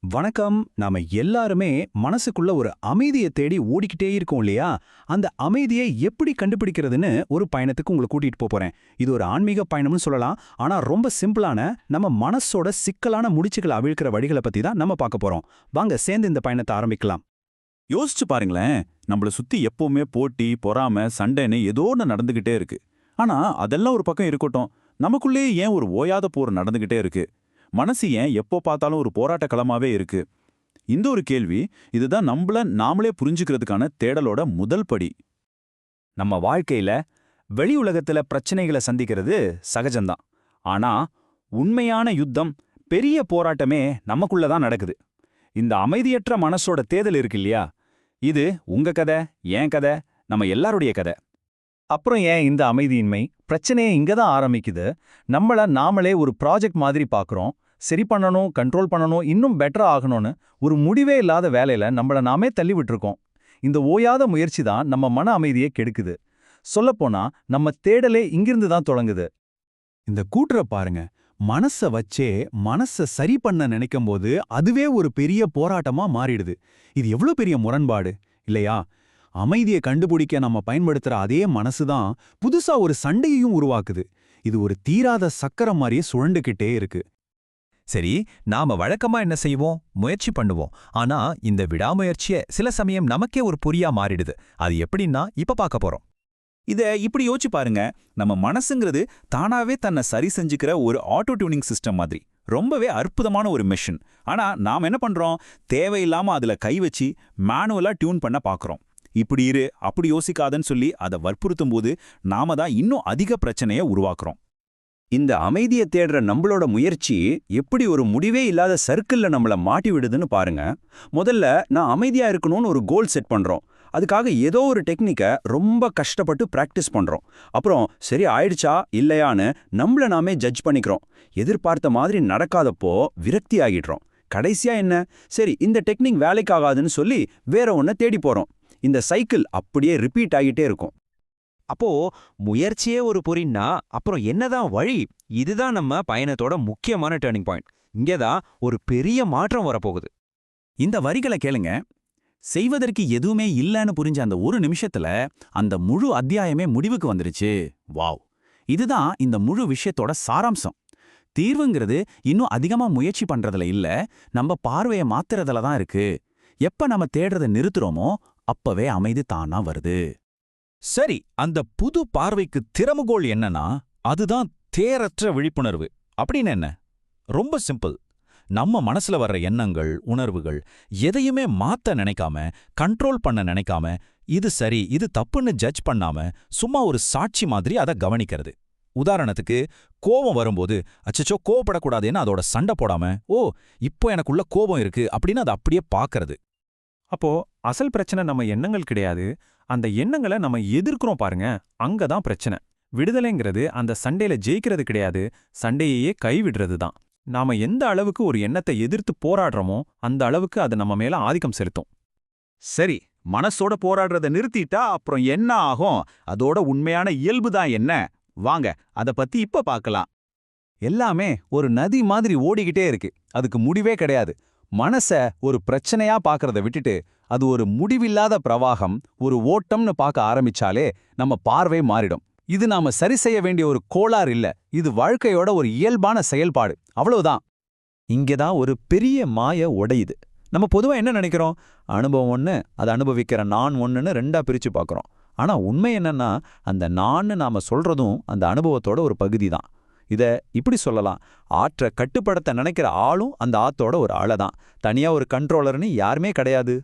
வணக்கம். நாம எல்லாருமே மனசுக்குள்ள ஒரு அமைதியை தேடி ஓடிக்கிட்டே இருக்கோம் இல்லையா? அந்த அமைதியை எப்படி கண்டுபிடிக்கிறதுன்னு ஒரு பயணத்துக்கு உங்களை கூட்டிட்டு போறேன். இது ஒரு ஆன்மீக பயணம்னு சொல்லலாம். ஆனா ரொம்ப சிம்பிளான நம்ம மனசோட சிக்கலான முடிச்சுகளை அவிழ்க்கிற வழிகளை பத்தி தான் நம்ம பார்க்க போறோம். வாங்க சேர்ந்து இந்த பயணத்தை ஆரம்பிக்கலாம். யோசிச்சு பாருங்களேன். நம்மள சுத்தி எப்பவுமே போட்டி பொறாம சண்டைன்னு ஏதோ ஒன்று நடந்துகிட்டே இருக்கு. ஆனா அதெல்லாம் ஒரு பக்கம் இருக்கட்டும். நமக்குள்ளேயே ஏன் ஒரு ஓயாத போர் நடந்துகிட்டே இருக்கு? மனசு ஏன் எப்போ பார்த்தாலும் ஒரு போராட்ட களமாவே இருக்கு? இந்த ஒரு கேள்வி இதுதான் நம்மள நாமளே புரிஞ்சுக்கிறதுக்கான தேடலோட முதல் படி. நம்ம வாழ்க்கையில வெளி உலகத்துல பிரச்சனைகளை சந்திக்கிறது சகஜம்தான். ஆனா உண்மையான யுத்தம் பெரிய போராட்டமே நமக்குள்ள தான் நடக்குது. இந்த அமைதியற்ற மனசோட தேடல் இருக்கு இல்லையா? இது உங்க கதை என் கதை நம்ம எல்லாருடைய கதை. அப்புறம் ஏன் இந்த அமைதியின்மை? பிரச்சனையே இங்க தான் ஆரம்பிக்குது. நம்மள நாமளே ஒரு ப்ராஜெக்ட் மாதிரி பார்க்குறோம் சரி பண்ணணும் கண்ட்ரோல் பண்ணணும் இன்னும் பெட்டரா ஆகணும்னு ஒரு முடிவே இல்லாத வேலையில நம்மள நாமே தள்ளி விட்டுருக்கோம் இந்த ஓயாத முயற்சி தான் நம்ம மன அமைதியை கெடுக்குது. சொல்லப்போனா நம்ம தேடலே இங்கிருந்து தான் தொடங்குது. இந்த கூட்டுற பாருங்க. மனச வச்சே மனச சரி பண்ண நினைக்கும் போது அதுவே ஒரு பெரிய போராட்டமா மாறிடுது. இது எவ்வளவு பெரிய முரண்பாடு இல்லையா? அமைதியை கண்டுபிடிக்க நம்ம பயன்படுத்துற அதே மனசுதான் புதுசா ஒரு சண்டையையும் உருவாக்குது. இது ஒரு தீராத சக்கரம் மாதிரியே சுழண்டுகிட்டே இருக்கு. சரி நாம வழக்கமா என்ன செய்வோம்? முயற்சி பண்ணுவோம். ஆனா இந்த விடாமுயற்சிய சில சமயம் நமக்கே ஒரு பொறியா மாறிடுது. அது எப்படின்னா இப்ப பார்க்க போறோம். இத இப்படி யோசிச்சு பாருங்க. நம்ம மனசுங்கிறது தானாவே தன்னை சரி செஞ்சுக்கிற ஒரு ஆட்டோ டியூனிங் சிஸ்டம் மாதிரி. ரொம்பவே அற்புதமான ஒரு மெஷின். ஆனா நாம் என்ன பண்றோம்? தேவையில்லாம அதுல கை வச்சு மேனுவலா டியூன் பண்ண பாக்குறோம். இப்படி இரு அப்படி யோசிக்காதன்னு சொல்லி அதை வற்புறுத்தும் போது நாம தான் இன்னும் அதிக பிரச்சனையை உருவாக்குறோம். இந்த அமைதியை தேடுற நம்மளோட முயற்சி எப்படி ஒரு முடிவே இல்லாத சர்க்கிள்ல நம்மள மாட்டி விடுதுன்னு பாருங்க. முதல்ல நான் அமைதியா இருக்கணும்னு ஒரு கோல் செட் பண்றோம். அதுக்காக ஏதோ ஒரு டெக்னிக்கை ரொம்ப கஷ்டப்பட்டு பிராக்டிஸ் பண்றோம். அப்புறம் சரி ஆயிடுச்சா இல்லையான்னு நம்மள நாமே ஜட்ஜ் பண்ணிக்கிறோம். எதிர்பார்த்த மாதிரி நடக்காதப்போ விரக்தி ஆகிடுறோம் கடைசியா என்ன? சரி இந்த டெக்னிக் வேலைக்காகாதுன்னு சொல்லி வேற ஒன்ன தேடி போறோம். இந்த சைக்கிள் அப்படியே ரிப்பீட் ஆகிட்டே இருக்கும். அப்போ முயற்சியே ஒரு பொறின்னா அப்புறம் என்னதான் வழி? இதுதான் நம்ம பயணத்தோட முக்கியமான டேர்னிங் பாயிண்ட் இங்கேதான் ஒரு பெரிய மாற்றம் வரப்போகுது. இந்த வரிகளை கேளுங்க. செய்வதற்கு எதுவுமே இல்லைன்னு புரிஞ்ச அந்த ஒரு நிமிஷத்துல அந்த முழு அத்தியாயமே முடிவுக்கு வந்துருச்சு. வாவ். இதுதான் இந்த முழு விஷயத்தோட சாராம்சம். தீர்வுங்கிறது இன்னும் அதிகமா முயற்சி பண்றதுல இல்ல நம்ம பார்வையை மாத்துறதுல தான் இருக்கு. எப்ப நம்ம தேடுறதை நிறுத்துறோமோ அப்பவே அமைதி தானா வருது. சரி அந்த புது பார்வைக்கு திறமுகோள் என்னன்னா அதுதான் தேரற்ற விழிப்புணர்வு. அப்படின்னு என்ன? ரொம்ப சிம்பிள். நம்ம மனசுல வர்ற எண்ணங்கள் உணர்வுகள் எதையுமே மாத்த நினைக்காம கண்ட்ரோல் பண்ண நினைக்காம இது சரி இது தப்புன்னு ஜட்ஜ் பண்ணாம சும்மா ஒரு சாட்சி மாதிரி அதை கவனிக்கிறது. உதாரணத்துக்கு கோபம் வரும்போது அச்சச்சோ கோவப்படக்கூடாதுன்னு அதோட சண்டை போடாம ஓ இப்போ எனக்குள்ள கோபம் இருக்கு அப்படின்னு அதை அப்படியே பார்க்கறது அப்போ அசல் பிரச்சனை நம்ம எண்ணங்கள் கிடையாது. அந்த எண்ணங்களை நம்ம எதிர்க்கிறோம் பாருங்க அங்க தான் பிரச்சனை. விடுதலைங்கிறது அந்த சண்டையில ஜெயிக்கிறது கிடையாது சண்டையையே கைவிடுறது தான். நாம எந்த அளவுக்கு ஒரு எண்ணத்தை எதிர்த்து போராடுறோமோ அந்த அளவுக்கு அது நம்ம மேல ஆதிக்கம் செலுத்தும். சரி மனசோட போராடுறதை நிறுத்திட்டா அப்புறம் என்ன ஆகும்? அதோட உண்மையான இயல்பு தான் என்ன? வாங்க அத பத்தி இப்ப பார்க்கலாம். எல்லாமே ஒரு நதி மாதிரி ஓடிக்கிட்டே இருக்கு. அதுக்கு முடிவே கிடையாது. மனச ஒரு பிரச்சனையா பார்க்கறத விட்டுட்டு அது ஒரு முடிவில்லாத பிரவாகம் ஒரு ஓட்டம்னு பார்க்க ஆரம்பிச்சாலே நம்ம பார்வை மாறிடும். இது நாம சரி செய்ய வேண்டிய ஒரு கோளாறு இல்ல. இது வாழ்க்கையோட ஒரு இயல்பான செயல்பாடு. அவ்வளவுதான். இங்கதான் ஒரு பெரிய மாய உடையுது. நம்ம பொதுவா என்ன நினைக்கிறோம்? அனுபவம் ஒண்ணு அதை அனுபவிக்கிற நான் ஒண்ணுன்னு ரெண்டா பிரிச்சு பார்க்கறோம் ஆனா உண்மை என்னன்னா அந்த நான்னு நாம சொல்றதும் அந்த அனுபவத்தோட ஒரு பகுதி தான் இத இப்படி சொல்லலாம். ஆற்றை கட்டுப்படுத்த நினைக்கிற ஆளும் அந்த ஆத்தோட ஒரு ஆளை தான் தனியா ஒரு கண்ட்ரோலர்னு யாருமே கிடையாது.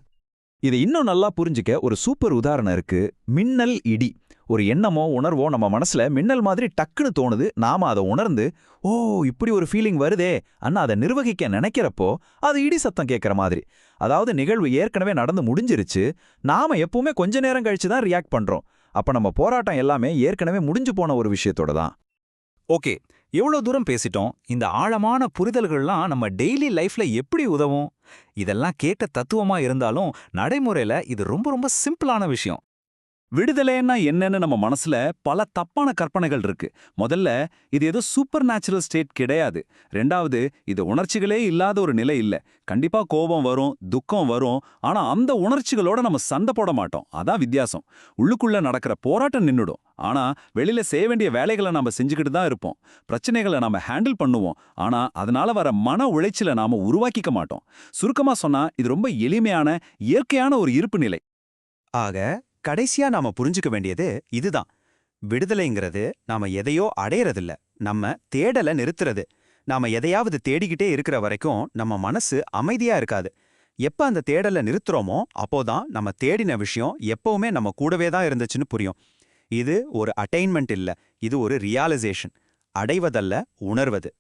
இதை இன்னும் நல்லா புரிஞ்சுக்க ஒரு சூப்பர் உதாரணம் இருக்கு. மின்னல் இடி. ஒரு எண்ணமோ உணர்வோ நம்ம மனசுல மின்னல் மாதிரி டக்குன்னு தோணுது. நாம அதை உணர்ந்து ஓ இப்படி ஒரு ஃபீலிங் வருதே. அண்ணா அதை நிர்வகிக்க நினைக்கிறப்போ அது இடி சத்தம் கேட்குற மாதிரி. அதாவது நிகழ்வு ஏற்கனவே நடந்து முடிஞ்சிருச்சு. நாம எப்பவுமே கொஞ்ச நேரம் கழிச்சு தான் ரியாக்ட் பண்றோம். அப்ப நம்ம போராட்டம் எல்லாமே ஏற்கனவே முடிஞ்சு போன ஒரு விஷயத்தோட தான். ஓகே எவ்வளோ தூரம் பேசிட்டோம்? இந்த ஆழமான புரிதல்கள்லாம் நம்ம டெய்லி லைஃப்ல எப்படி உதவும்? இதெல்லாம் கேட்ட தத்துவமா இருந்தாலும் நடைமுறையில இது ரொம்ப ரொம்ப சிம்பிளான விஷயம். விடுதலைன்னா என்னன்னு நம்ம மனசுல பல தப்பான கற்பனைகள் இருக்கு. முதல்ல இது ஏதோ சூப்பர் நேச்சுரல் ஸ்டேட் கிடையாது. ரெண்டாவது இது உணர்ச்சிகளே இல்லாத ஒரு நிலை இல்ல. கண்டிப்பா கோபம் வரும் துக்கம் வரும் ஆனா அந்த உணர்ச்சிகளோட நம்ம சண்டை போட மாட்டோம். அதான் வித்தியாசம். உள்ளுக்குள்ள நடக்கிற போராட்டம் நின்னுடும். ஆனா வெளியில செய்ய வேண்டிய வேலைகளை நாம செஞ்சுக்கிட்டு தான் இருப்போம். பிரச்சனைகளை நாம ஹேண்டில் பண்ணுவோம். ஆனா அதனால வர மன உளைச்சலை நாம உருவாக்கிக்க மாட்டோம். சுருக்கமா சொன்னா இது ரொம்ப எளிமையான இயற்கையான ஒரு இருப்பு நிலை. ஆக கடைசியா நாம புரிஞ்சுக்க வேண்டியது இதுதான். விடுதலைங்கிறது நாம எதையோ அடையறதில்ல. நம்ம தேடல நிறுத்துறது. நாம எதையாவது தேடிக்கிட்டே இருக்கிற வரைக்கும் நம்ம மனசு அமைதியா இருக்காது. எப்ப அந்த தேடலை நிறுத்துறோமோ அப்போதான் நம்ம தேடின விஷயம் எப்பவுமே நம்ம கூடவே தான் இருந்துச்சுன்னு புரியும். இது ஒரு அட்டைன்மெண்ட் இல்ல. இது ஒரு ரியாலைசேஷன். அடைவதல்ல உணர்வது.